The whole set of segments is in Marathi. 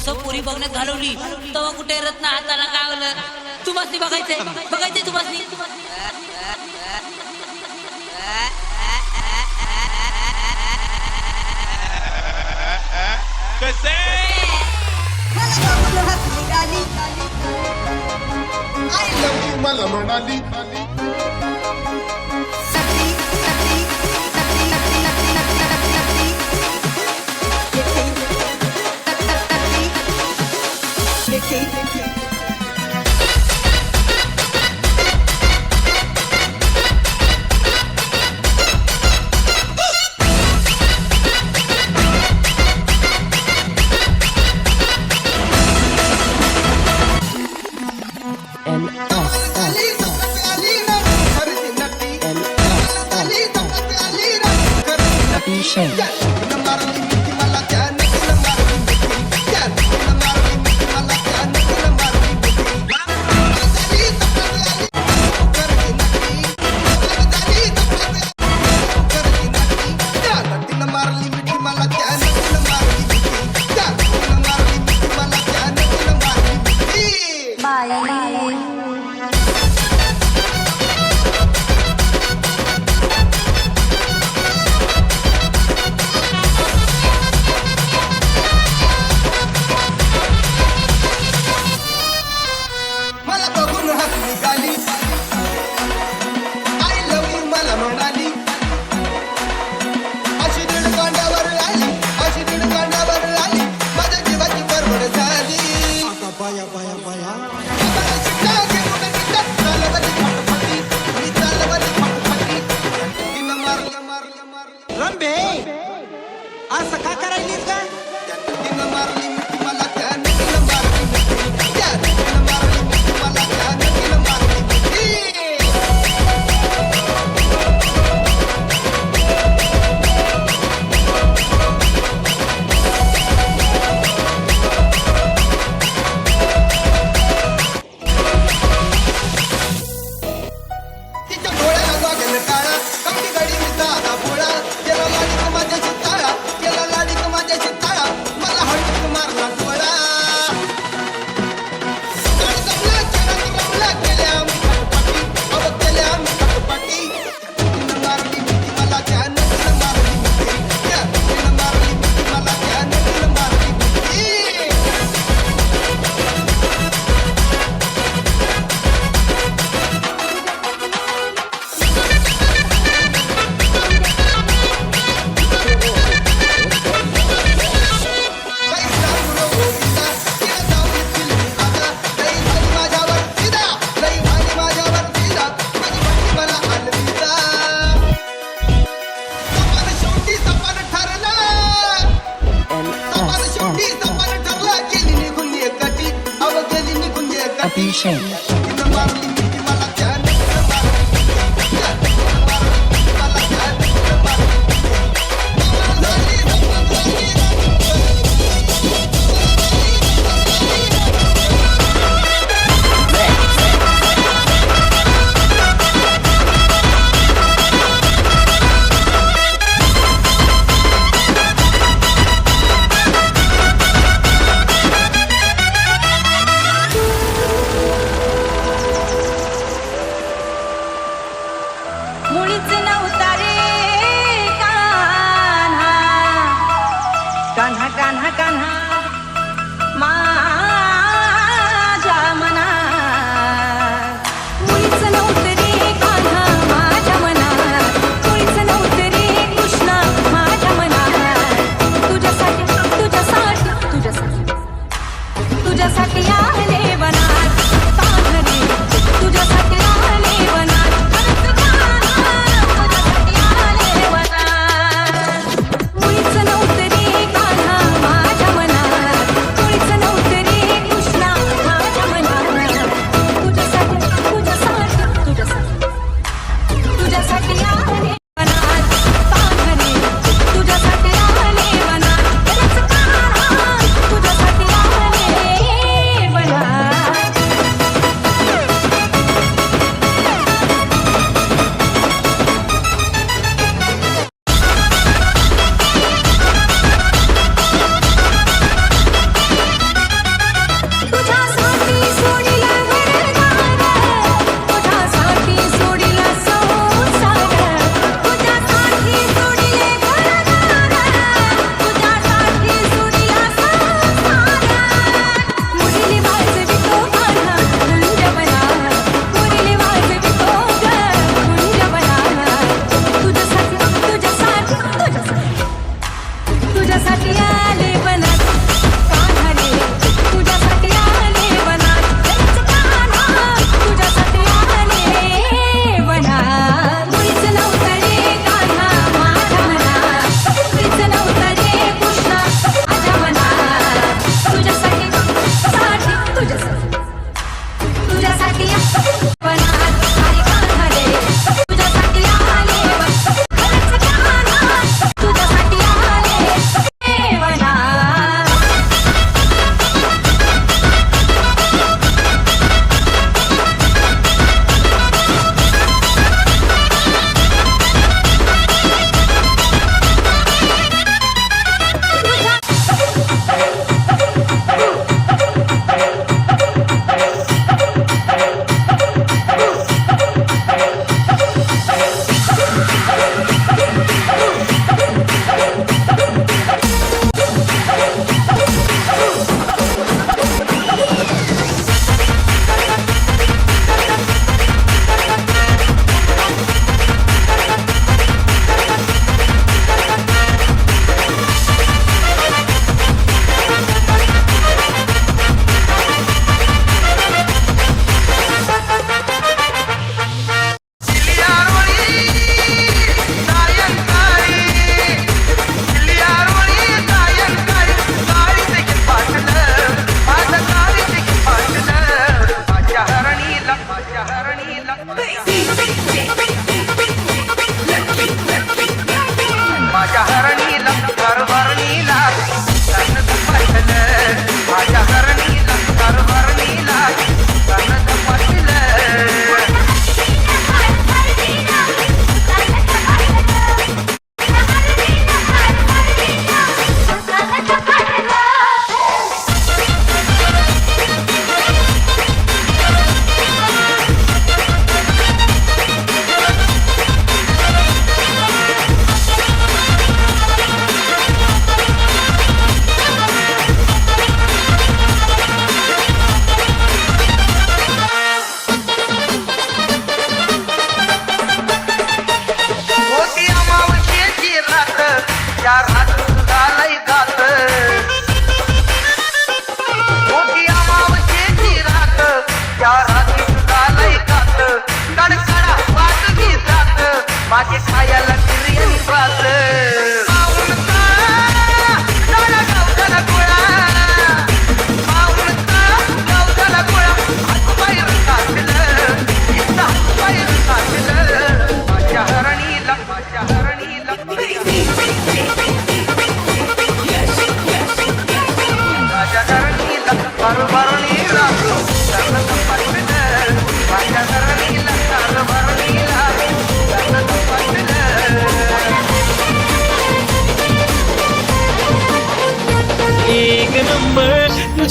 वर्ष पुरी बघण्यात घालवली. तेव्हा कुठे रत्न हाताला गावलं? तुम्हाला बघायचंय. बघायचंय तुम्हाला my love. escaping.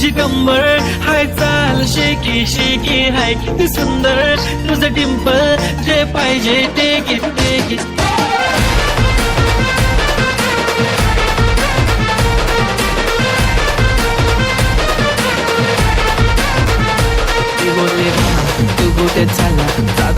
तुझी कंबर हाय चाल शेकी शेकी हाय किती सुंदर. तुझं डिंपल जे पाहिजे ते घे किती घे. ती बोलली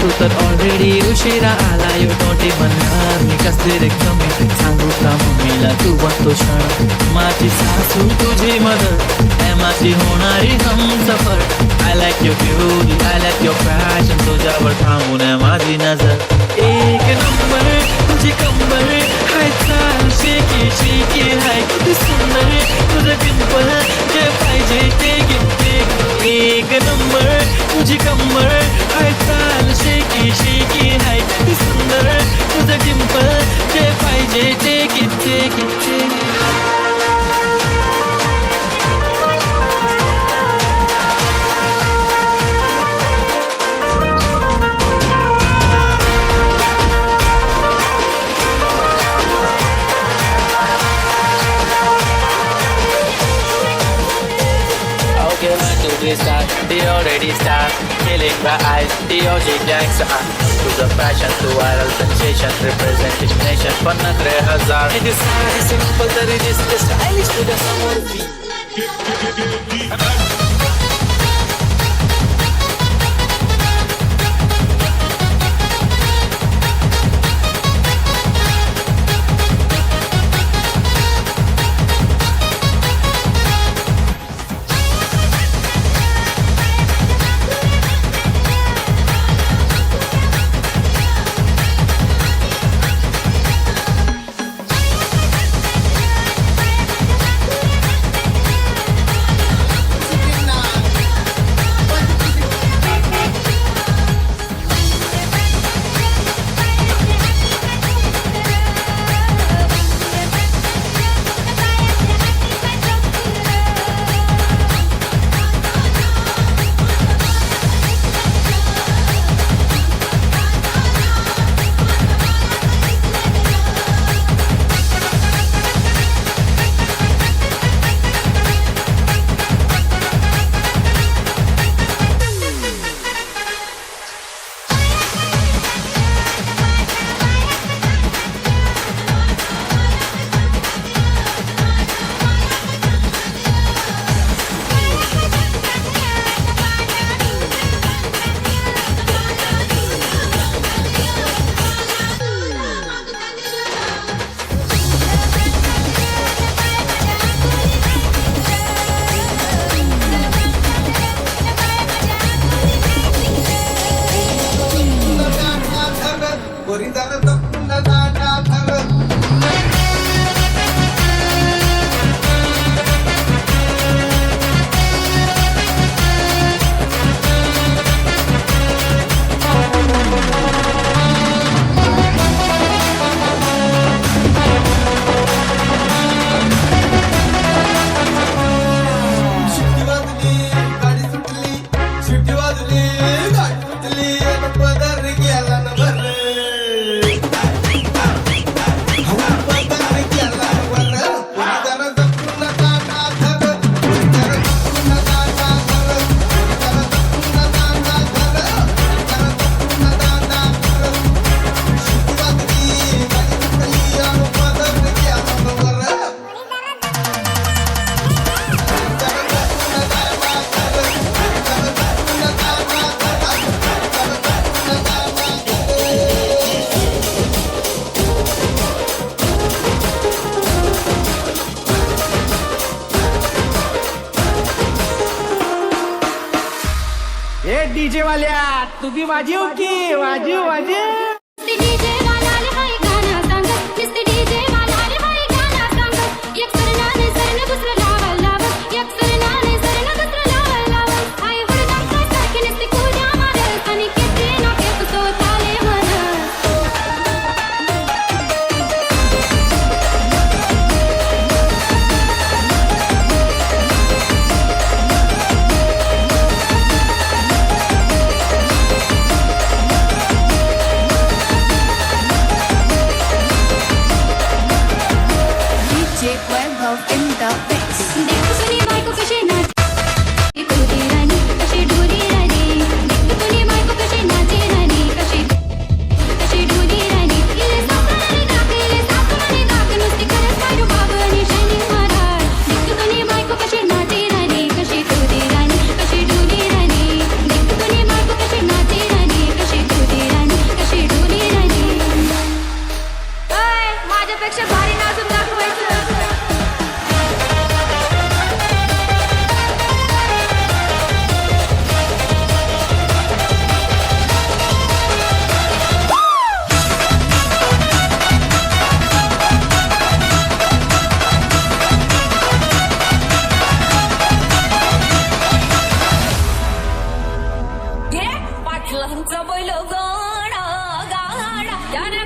तू तर ऑलरेडी उशिरा आला यू नोटी म्हणणार मी कसली रे कमी? सांगू का मम्मीला? तू बनतो क्षण. माझी सासू तुझी मदत. आहे माझी होणारी हम सफर. I like your beauty I like your fashion तुझ्यावर थांबून आहे माझी नजर. एक नंबर तुझी कंबर. हाय चाल शेकी शेकी हाय किती सुंदर. तुझं पिंपल जे पाहिजे ते the eyes, the OG gangster uh, To the passion, to viral sensation Representation nation, Panna 3000 It is simple, there is the stylish to the someone DJ वाल्या तुम्ही वाजीव की? वाजीव वाजीव. पाटलांचा बैल गाडा गाडा. त्याने